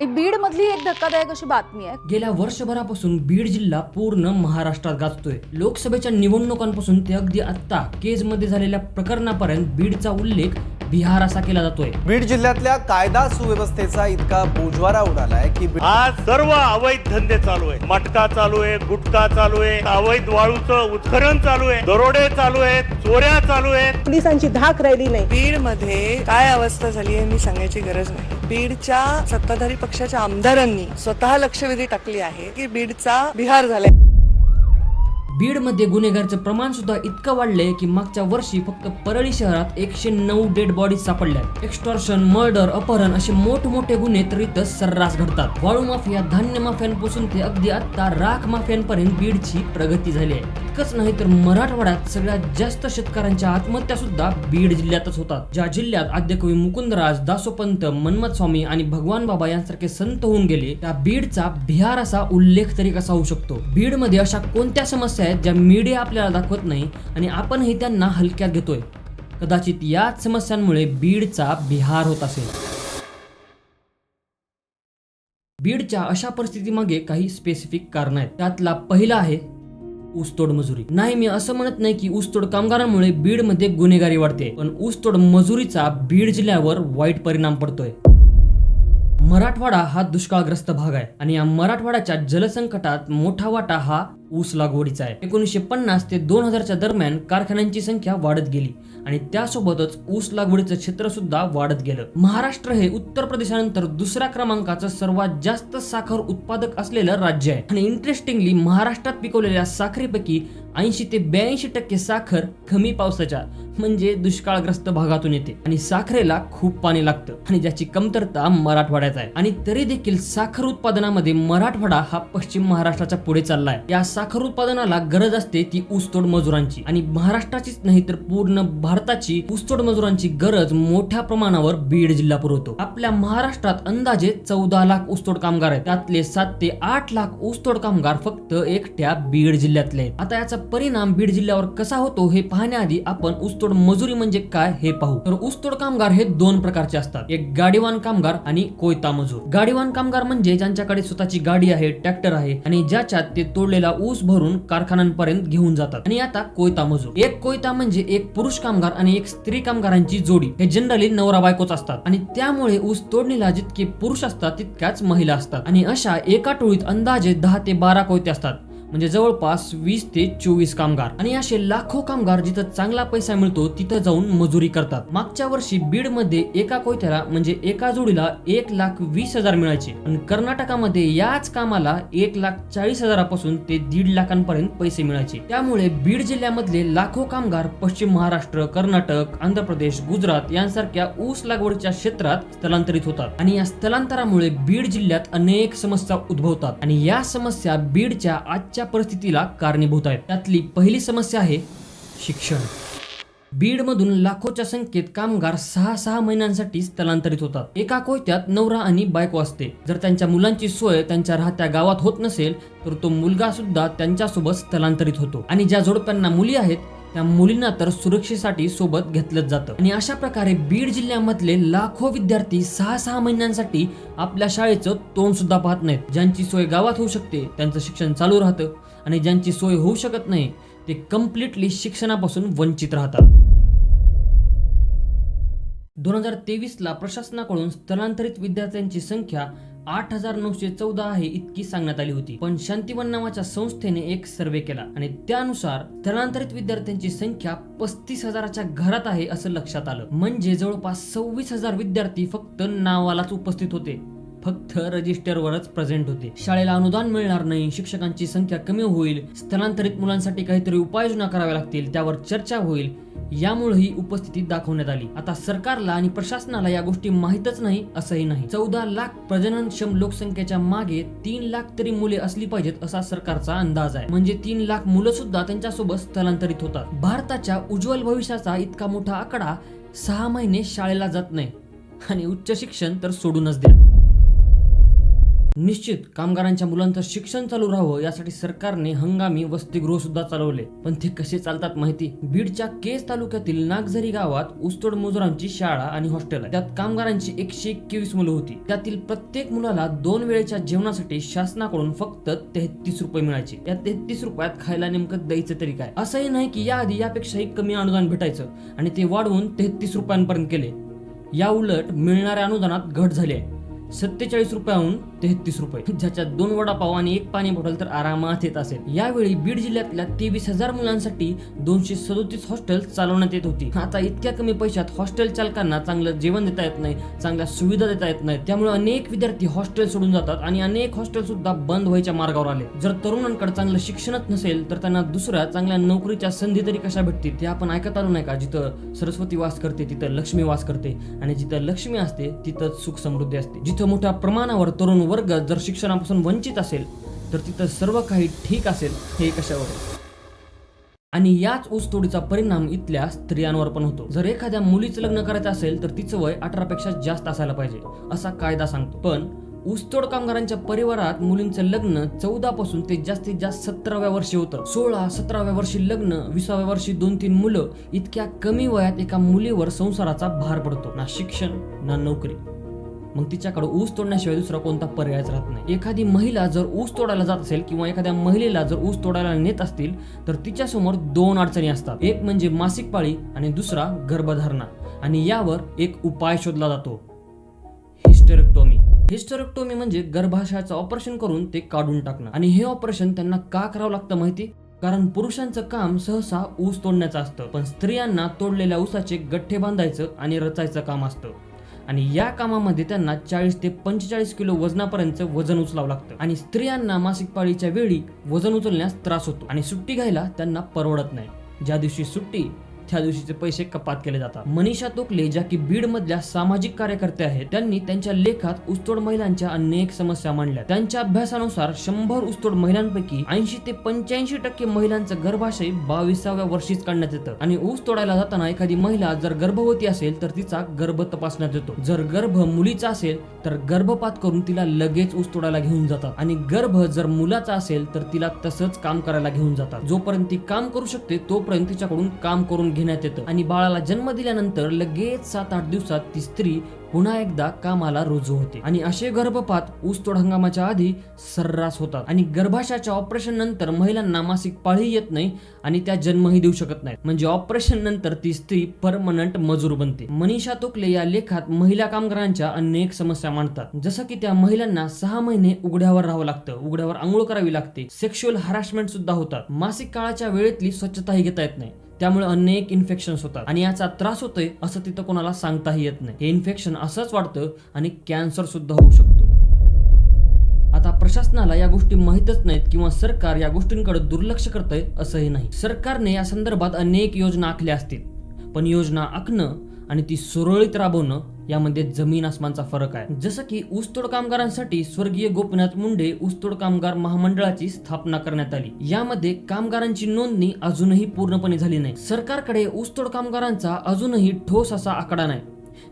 बीड मधली एक धक्कादायक अशी बातमी आहे. गेल्या वर्षभरापासून बीड जिल्हा पूर्ण महाराष्ट्रात गाजतोय. लोकसभेच्या निवडणुकांपासून ते अगदी आत्ता केजमध्ये झालेल्या प्रकरणापर्यंत बीडचा उल्लेख बिहार असा केला जातोय. बीड जिल्ह्यातल्या कायदा सुव्यवस्थेचा इतका बोजवारा उडालाय की आज सर्व अवैध धंदे चालू आहे मटका चालू आहे गुटखा चालू आहे अवैध वाळूचं उत्खनन चालू आहे दरोडे चालू आहेत चोऱ्या चालू आहेत. पोलिसांची धाक राहिली नाही. बीडमध्ये काय अवस्था झाली आहे मी सांगायची गरज नाही. बीडच्या सत्ताधारी पक्षाच्या आमदारांनी स्वतः लक्षवेधी टाकली आहे की बीडचा बिहार झालाय. बीडमध्ये गुन्हेगारचं प्रमाण सुद्धा इतकं वाढलंय की मागच्या वर्षी फक्त परळी शहरात एकशे नऊ डेड बॉडीज सापडल्या. एक्स्टॉर्शन मर्डर अपहरण असे मोठमोठे गुन्हे तर इथं सर्रास घडतात. वाळू माफिया धान्य माफियांपासून ते अगदी आता राख माफियांपर्यंत बीडची प्रगती झाली आहे. इतकंच नाही तर मराठवाड्यात सगळ्यात जास्त शेतकऱ्यांच्या आत्महत्या सुद्धा बीड जिल्ह्यातच होतात. ज्या जिल्ह्यात आद्यकवी मुकुंदराज दासोपंत मन्मथ स्वामी आणि भगवान बाबा यांसारखे संत होऊन गेले त्या बीडचा बिहार असा उल्लेख तरी कसा होऊ शकतो? बीडमध्ये अशा कोणत्या समस्या आहेत ज्या मीडिया आपल्याला दाखवत नाही आणि आपणही त्यांना हलक्यात घेतोय कदाचित याच समस्यांमुळे बीडचा बिहार होत असेल. बीडच्या अशा परिस्थितीमागे काही स्पेसिफिक कारण आहेत. त्यातला पहिला आहे ऊसतोड मजुरी. नाही मी असं म्हणत नाही की ऊसतोड कामगारांमुळे बीडमध्ये गुन्हेगारी वाढते पण ऊसतोड मजुरीचा बीड जिल्ह्यावर वाईट परिणाम पडतोय. मराठवाडा हा दुष्काळग्रस्त भाग आहे आणि या मराठवाड्याच्या जलसंकटात मोठा वाटा हा ऊस लागवडीचा आहे. एकोणीसशे पन्नास ते दोन हजारच्या दरम्यान कारखान्यांची संख्या वाढत गेली आणि त्यासोबतच ऊस लागवडीचं क्षेत्र सुद्धा वाढत गेलं. महाराष्ट्र हे उत्तर प्रदेशानंतर दुसऱ्या क्रमांकाचं सर्वात जास्त साखर उत्पादक असलेलं राज्य आहे. आणि इंटरेस्टिंगली महाराष्ट्रात पिकवलेल्या साखरेपैकी ऐंशी ते ब्याऐंशी टक्के साखर कमी पावसाच्या म्हणजे दुष्काळग्रस्त भागातून येते. आणि साखरेला खूप पाणी लागतं. आणि ज्याची कमतरता मराठवाड्यात आहे. आणि तरी देखील साखर उत्पादनामध्ये मराठवाडा हा पश्चिम महाराष्ट्राच्या पुढे चाललाय. या साखर उत्पादनाला गरज असते ती ऊसतोड मजुरांची. आणि महाराष्ट्राचीच नाही तर पूर्ण भारताची ऊसतोड मजुरांची गरज मोठ्या प्रमाणावर बीड जिल्हा पुरवतो आपल्या महाराष्ट्रात अंदाजे चौदा लाख ऊसतोड कामगार आहेत. त्यातले सात ते आठ लाख ऊसतोड कामगार फक्त एकट्या बीड जिल्ह्यातले आता याचा परिणाम बीड जिल्ह्यावर कसा होतो हे पाहण्याआधी आपण ऊसतोड मजुरी म्हणजे काय हे पाहू. तर ऊसतोड कामगार हे दोन प्रकारचे असतात. एक गाडीवान कामगार आणि कोयता मजूर. गाडीवान कामगार म्हणजे ज्यांच्याकडे स्वतःची गाडी आहे ट्रॅक्टर आहे आणि ज्याच्यात ते तोडलेला ऊस भरून कारखान्यांपर्यंत घेऊन जातात. आणि आता कोयता मजूर. एक कोयता म्हणजे एक पुरुष कामगार आणि एक स्त्री कामगारांची जोडी. हे जनरली नवरा बायकोच असतात. आणि त्यामुळे ऊस तोडणीला जितके पुरुष असतात तितक्याच महिला असतात. आणि अशा एका टोळीत अंदाजे दहा ते बारा कोयते असतात. म्हणजे जवळपास वीस ते चोवीस कामगार. आणि असे लाखो कामगार जिथं चांगला पैसा मिळतो तिथं जाऊन मजुरी करतात. मागच्या वर्षी बीडमध्ये एका कोयत्याला म्हणजे एका जोडीला एक लाख वीस हजार मिळायचे. आणि कर्नाटकामध्ये याच कामाला एक लाख चाळीस हजारापासून ते दीड लाखांपर्यंत पैसे मिळायचे. त्यामुळे बीड जिल्ह्यामधले लाखो कामगार पश्चिम महाराष्ट्र कर्नाटक आंध्र प्रदेश गुजरात यांसारख्या ऊस लागवडीच्या क्षेत्रात स्थलांतरित होतात. आणि या स्थलांतरामुळे बीड जिल्ह्यात अनेक समस्या उद्भवतात. आणि या समस्या बीडच्या आजच्या परिस्थितीला कारणीभूत आहेत. त्यातली पहिली समस्या आहे शिक्षण. बीडमधून लाखोच्या संख्येत कामगार सहा सहा महिन्यांसाठी स्थलांतरित होतात. एका कोयत्यात नवरा आणि बायको असते. जर त्यांच्या मुलांची सोय त्यांच्या राहत्या गावात होत नसेल तर तो मुलगा सुद्धा त्यांच्यासोबत स्थलांतरित होतो. आणि ज्या जोडप्यांना मुली आहेत त्या मुलींना तर सुरक्षेसाठी सोबत घेतलंच जातं. आणि अशा प्रकारे बीड जिल्ह्यामधले लाखो विद्यार्थी सहा सहा महिन्यांसाठी आपल्या शाळेचं तोंड सुद्धा पाहत नाहीत. ज्यांची सोय गावात होऊ शकते त्यांचं शिक्षण चालू राहतं. आणि ज्यांची सोय होऊ शकत नाही ते कम्प्लिटली शिक्षणापासून वंचित राहतात. दोन हजार तेवीसला प्रशासनाकडून स्थलांतरित विद्यार्थ्यांची संख्या आठ हजार नऊशे चौदा आहे इतकी सांगण्यात आली होती. पण शांतिवन नावाच्या संस्थेने एक सर्वे केला आणि त्यानुसार स्थलांतरित विद्यार्थ्यांची संख्या पस्तीस हजाराच्या घरात आहे असं लक्षात आलं. म्हणजे जवळपास सव्वीस हजार विद्यार्थी फक्त नावालाच उपस्थित होते. फक्त रजिस्टरवरच प्रेझेंट होते. शाळेला अनुदान मिळणार नाही शिक्षकांची संख्या कमी होईल स्थलांतरित मुलांसाठी काहीतरी उपाययोजना कराव्या लागतील त्यावर चर्चा होईल यामुळे ही उपस्थिती दाखवण्यात आली. आता सरकारला आणि प्रशासनाला या गोष्टी माहीतच नाही असंही नाही. चौदा लाख प्रजननक्षम लोकसंख्येच्या मागे तीन लाख तरी मुले असली पाहिजेत असा सरकारचा अंदाज आहे. म्हणजे तीन लाख मुलं सुद्धा त्यांच्यासोबत स्थलांतरित होतात. भारताच्या उज्ज्वल भविष्याचा इतका मोठा आकडा सहा महिने शाळेला जात नाही. आणि उच्च शिक्षण तर सोडूनच द्या निश्चित कामगारांच्या मुलांचं शिक्षण चालू राहावं यासाठी सरकारने हंगामी वसतिगृह सुद्धा चालवले. पण ते कसे चालतात माहिती? बीडच्या केस तालुक्यातील नागझरी गावात ऊसतोड मजुरांची शाळा आणि हॉस्टेल आहे त्यात कामगारांची एकशे एकवीस मुलं होती. त्यातील प्रत्येक मुलाला दोन वेळेच्या जेवणासाठी शासनाकडून फक्त तेहतीस रुपये मिळायचे. या तेहतीस रुपयात खायला नेमकं द्यायचं तरी काय? असंही नाही की याआधी यापेक्षाही कमी अनुदान भेटायचं आणि ते वाढवून तेहतीस रुपयांपर्यंत केले. या उलट मिळणाऱ्या अनुदानात घट झाली आहे. सत्तेचाळीस रुपयाहून तेहतीस रुपये. ज्याच्यात दोन वडापाव आणि एक पाणी बॉटल तर आरामात येत असेल. यावेळी बीड जिल्ह्यातल्या तेवीस हजार मुलांसाठी दोनशे सदोतीस हॉस्टेल चालवण्यात येत होती. आता इतक्या कमी पैशात हॉस्टेल चालकांना चांगलं जेवण देता येत नाही चांगल्या सुविधा देता येत नाही. त्यामुळे अनेक विद्यार्थी हॉस्टेल सोडून जातात आणि अनेक हॉस्टेल सुद्धा बंद व्हायच्या मार्गावर आले. जर तरुणांकडे चांगलं शिक्षणच नसेल तर त्यांना दुसऱ्या चांगल्या नोकरीच्या संधी तरी कशा भेटतील ते आपण ऐकत आलो नाही का? जिथं सरस्वती वास करते तिथं लक्ष्मी वास करते आणि जिथं लक्ष्मी असते तिथं सुख समृद्धी असते. जिथं मोठ्या प्रमाणावर तरुण वर्ग जर शिक्षणापासून वंचित असेल तर तिथं सर्व काही ठीक असेल हे कशावर आणि याच ऊसतोडीचा परिणाम इथल्या स्त्रियांवर पण होतो. जर एखाद्या मुलीचं लग्न करायचं असेल तर तिचं वय अठरापेक्षा जास्त असायला पाहिजे असा कायदा सांगतो. पण ऊसतोड कामगारांच्या परिवारात मुलींचं लग्न चौदा पासून ते जास्तीत जास्त सतराव्या वर्षी होतं. सोळा सतराव्या वर्षी लग्न विसाव्या वर्षी दोन तीन मुलं इतक्या कमी वयात एका मुलीवर संसाराचा भार पडतो. ना शिक्षण ना नोकरी. मग तिच्याकडे ऊस तोडण्याशिवाय दुसरा कोणता पर्यायच राहत नाही. एखादी महिला जर ऊस तोडायला जात असेल किंवा एखाद्या महिलेला जर ऊस तोडायला नेत असतील तर तिच्यासमोर दोन अडचणी असतात. एक म्हणजे मासिक पाळी आणि दुसरा गर्भधारणा. आणि यावर एक उपाय शोधला जातो. हिस्टेरेक्टोमी. हिस्टेरेक्टोमी म्हणजे गर्भाशयाचं ऑपरेशन करून ते काढून टाकणं. आणि हे ऑपरेशन त्यांना का करावं लागतं माहिती? कारण पुरुषांचं काम सहसा ऊस तोडण्याचं असतं. पण स्त्रियांना तोडलेल्या ऊसाचे गठ्ठे बांधायचं आणि रचायचं काम असतं. आणि या कामामध्ये त्यांना चाळीस ते पंचेचाळीस किलो वजनापर्यंत वजन उचलावं लागतं. आणि स्त्रियांना मासिक पाळीच्या वेळी वजन उचलण्यास त्रास होतो. आणि सुट्टी घ्यायला त्यांना परवडत नाही. ज्या दिवशी सुट्टी त्या दिवशीचे पैसे कपात केले जातात. मनीषा तोकले ज्या की बीड मधल्या सामाजिक कार्यकर्त्या आहेत त्यांनी त्यांच्या लेखात उस्तोड महिलांच्या अनेक समस्या मांडल्या. त्यांच्या अभ्यासानुसार शंभर उस्तोड महिलांपैकी ऐंशी ते पंच्याऐंशी टक्के महिलांचं गर्भाशय बावीसाव्या वर्षीच काढण्यात येतं. आणि ऊस तोडायला जाताना एखादी महिला जर गर्भवती असेल तर तिचा गर्भ तपासण्यात येतो. जर गर्भ मुलीचा असेल तर गर्भपात करून तिला लगेच ऊस तोडायला घेऊन जातात. आणि गर्भ जर मुलाचा असेल तर तिला तसंच काम करायला घेऊन जातात. जोपर्यंत ती काम करू शकते तोपर्यंत तिच्याकडून काम करून घेण्यात येतं. आणि बाळाला जन्म दिल्यानंतर लगेच सात आठ दिवसात ती स्त्री पुन्हा एकदा कामाला रुजू होते. आणि असे गर्भपात ऊसतोड हंगामाच्या आधी सर्रास होतात. आणि गर्भाशयाच्या ऑपरेशन नंतर महिलांना मासिक पाळी येत नाही आणि त्या जन्मही देऊ शकत नाहीत. म्हणजे ऑपरेशन नंतर ती स्त्री परमनंट मजूर बनते. मनीषा तोकले या लेखात महिला कामगारांच्या अनेक समस्या मांडतात. जसं की त्या महिलांना सहा महिने उघड्यावर राहावं लागतं. उघड्यावर आंघोळ करावी लागते. सेक्शुअल हरासमेंट सुद्धा होतात. मासिक काळाच्या वेळेतली स्वच्छताही घेता येत नाही. त्यामुळे अनेक इन्फेक्शन होतात. आणि याचा त्रास होतोय असं तिथं कोणाला सांगताही येत नाही. हे इन्फेक्शन असंच वाढतं आणि कॅन्सर सुद्धा होऊ शकतो. आता प्रशासनाला या गोष्टी माहीतच नाहीत किंवा सरकार या गोष्टींकडे दुर्लक्ष करतंय असंही नाही. सरकारने या संदर्भात अनेक योजना आखल्या असतील. पण योजना आखणं आणि ती सुरळीत राबवणं यामध्ये जमीन आसमानचा फरक आहे. जसं की ऊसतोड कामगारांसाठी स्वर्गीय गोपीनाथ मुंडे ऊसतोड कामगार महामंडळाची स्थापना करण्यात आली. यामध्ये कामगारांची नोंदणी अजूनही पूर्णपणे झाली नाही. सरकारकडे ऊसतोड कामगारांचा अजूनही ठोस असा आकडा नाही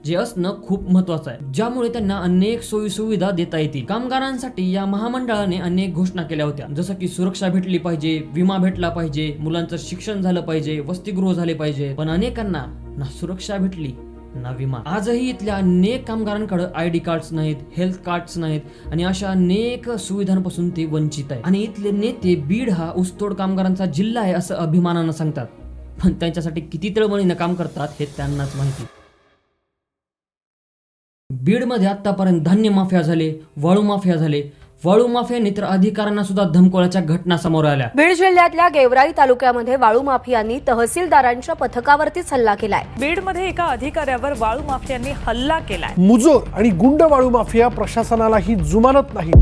जे असणं खूप महत्वाचं आहे. ज्यामुळे त्यांना अनेक सोयी सुविधा देता येतील. कामगारांसाठी या महामंडळाने अनेक घोषणा केल्या होत्या. जसं की सुरक्षा भेटली पाहिजे विमा भेटला पाहिजे मुलांचं शिक्षण झालं पाहिजे वसतिगृह झाले पाहिजे. पण अनेकांना ना सुरक्षा भेटली ना विमा आजही इथल्या अनेक कामगारांकडे आय डी कार्ड्स नाहीत हेल्थ कार्ड्स नाहीत आणि अशा अनेक सुविधांपासून ते वंचित आहे. आणि इथले नेते बीड हा ऊसतोड कामगारांचा जिल्हा आहे असं अभिमानानं सांगतात. पण त्यांच्यासाठी किती तळमळीनं काम करतात हे त्यांनाच माहिती. बीडमध्ये आतापर्यंत धान्य माफिया झाले वाळू माफिया झाले वाळू माफियाने तर अधिकाऱ्यांना सुद्धा धमकवल्याच्या घटना समोर आल्या. बीड जिल्ह्यातल्या गेवराई तालुक्यामध्ये वाळू माफियांनी तहसीलदारांच्या पथकावरतीच हल्ला केलाय. बीडमध्ये एका अधिकाऱ्यावर वाळू माफियांनी हल्ला केलाय. मुजोर आणि गुंड वाळू माफिया प्रशासनालाही जुमानत नाही.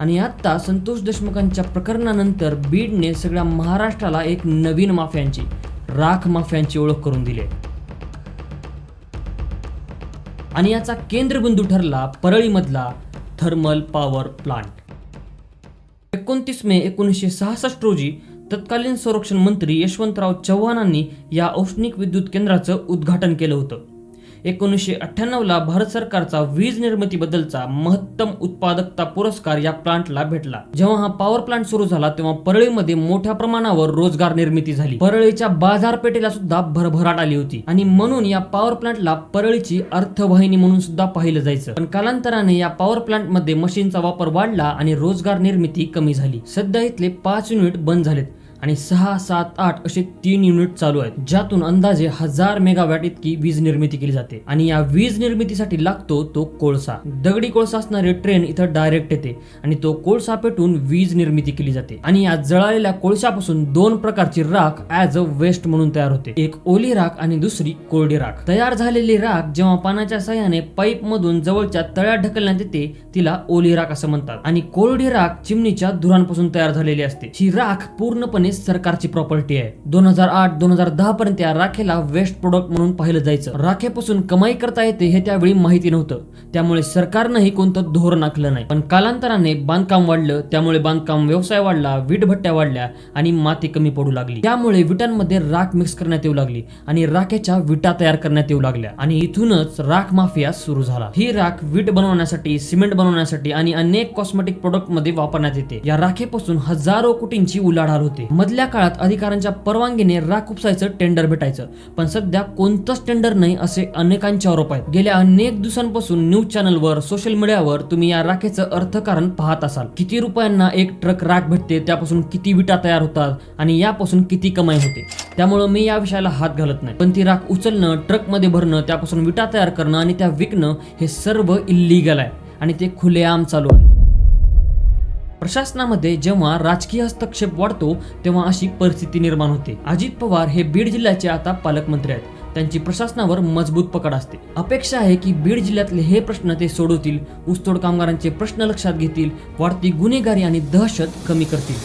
आणि आता संतोष देशमुखांच्या प्रकरणानंतर बीडने सगळ्या महाराष्ट्राला एक नवीन माफियांची राख माफियांची ओळख करून दिली आहे. आणि याचा केंद्रबिंदू ठरला परळीमधला थर्मल पॉवर प्लांट. एकोणतीस मे एकोणीसशे सहासष्ट रोजी तत्कालीन संरक्षण मंत्री यशवंतराव चव्हाणांनी या औष्णिक विद्युत केंद्राचं उद्घाटन केलं होतं. एकोणीसशे अठ्ठ्याण्णव ला भारत सरकारचा वीज निर्मितीबद्दलचा महत्तम उत्पादकता पुरस्कार या प्लांटला भेटला. जेव्हा हा पॉवर प्लांट सुरू झाला तेव्हा परळीमध्ये मोठ्या प्रमाणावर रोजगार निर्मिती झाली. परळीच्या बाजारपेठेला सुद्धा भरभराट आली होती. आणि म्हणून या पॉवर प्लांटला परळीची अर्थवाहिनी म्हणून सुद्धा पाहिलं जायचं. पण कालांतराने या पॉवर प्लांटमध्ये मशीनचा वापर वाढला आणि रोजगार निर्मिती कमी झाली. सध्या इथले पाच युनिट बंद झालेत. आणि सहा सात आठ असे तीन युनिट चालू आहेत ज्यातून अंदाजे हजार मेगावॅट इतकी वीज निर्मिती केली जाते. आणि या वीज निर्मितीसाठी लागतो तो कोळसा. दगडी कोळसा असणारे ट्रेन इथं डायरेक्ट येते आणि तो कोळसा पेटून वीज निर्मिती केली जाते. आणि या जळालेल्या कोळशापासून दोन प्रकारची राख ऍज अ वेस्ट म्हणून तयार होते. एक ओली राख आणि दुसरी कोरडी राख. तयार झालेली राख जेव्हा पाण्याच्या सहाय्याने पाईप मधून जवळच्या तळ्यात ढकलण्यात येते तिला ओली राख असं म्हणतात. आणि कोरडी राख चिमणीच्या धुरांपासून तयार झालेली असते. ही राख पूर्णपणे सरकारची प्रॉपर्टी आहे. दोन हजार आठ दोन हजार दहा पर्यंत या राखेला वेस्ट प्रोडक्ट म्हणून पाहिलं जायचं. राखेपासून कमाई करता येते हे त्यावेळी माहिती नव्हतं. त्यामुळे सरकारनंही कोणतं धोरण आखलं नाही. पण कालांतराने बांधकाम वाढलं त्यामुळे बांधकाम व्यवसाय वाढला विटभट्ट्या वाढल्या आणि माती कमी पडू लागली. त्यामुळे विटांमध्ये राख मिक्स करण्यात येऊ लागली आणि राखेच्या विटा तयार करण्यात येऊ लागल्या आणि इथूनच राख माफिया सुरू झाला. ही राख वीट बनवण्यासाठी सिमेंट बनवण्यासाठी आणि अनेक कॉस्मेटिक प्रोडक्टमध्ये वापरण्यात येते. या राखेपासून हजारो कोटींची उलाढाल होते. मधल्या काळात अधिकाऱ्यांच्या परवानगीने राख उपसायचं टेंडर भेटायचं. पण सध्या कोणतंच टेंडर नाही असे अनेकांचे आरोप आहेत. गेल्या अनेक दिवसांपासून न्यूज चॅनलवर सोशल मीडियावर तुम्ही या राखेचं अर्थकारण पाहत असाल. किती रुपयांना एक ट्रक राख भेटते त्यापासून किती विटा तयार होतात आणि यापासून किती कमाई होते? त्यामुळं मी या विषयाला हात घालत नाही. पण ती राख उचलणं ट्रकमध्ये भरणं त्यापासून विटा तयार करणं आणि त्या विकणं हे सर्व इल्लीगल आहे. आणि ते खुलेआम चालू आहे. प्रशासनामध्ये जेव्हा राजकीय हस्तक्षेप वाढतो तेव्हा अशी परिस्थिती निर्माण होते. अजित पवार हे बीड जिल्ह्याचे आता पालकमंत्री आहेत. त्यांची प्रशासनावर मजबूत पकड असते. अपेक्षा आहे की बीड जिल्ह्यातले हे प्रश्न ते सोडवतील ऊसतोड कामगारांचे प्रश्न लक्षात घेतील वाढती गुन्हेगारी आणि दहशत कमी करतील.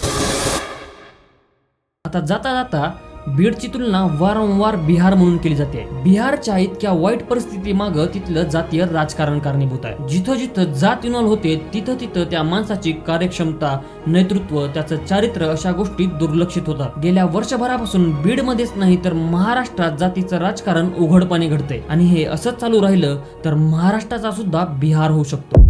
आता जाता जाता बीडची तुलना वारंवार बिहार म्हणून केली जाते. बिहारच्या इतक्या वाईट परिस्थिती माग तिथलं जातीय राजकारण कारणीभूत आहे. जिथं जिथं जात इन्व्हॉल्व होते तिथं तिथं त्या माणसाची कार्यक्षमता नेतृत्व त्याचं चारित्र्य अशा गोष्टी दुर्लक्षित होतात गेल्या वर्षभरापासून बीडमध्येच नाही तर महाराष्ट्रात जातीचं राजकारण उघडपणे घडतंय. आणि हे असंच चालू राहिलं तर महाराष्ट्राचा सुद्धा बिहार होऊ शकतो.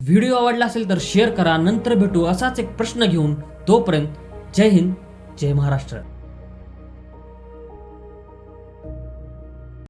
व्हिडिओ आवडला असेल तर शेअर करा नंतर भेटू असाच एक प्रश्न घेऊन तोपर्यंत जय हिंद. जय महाराष्ट्र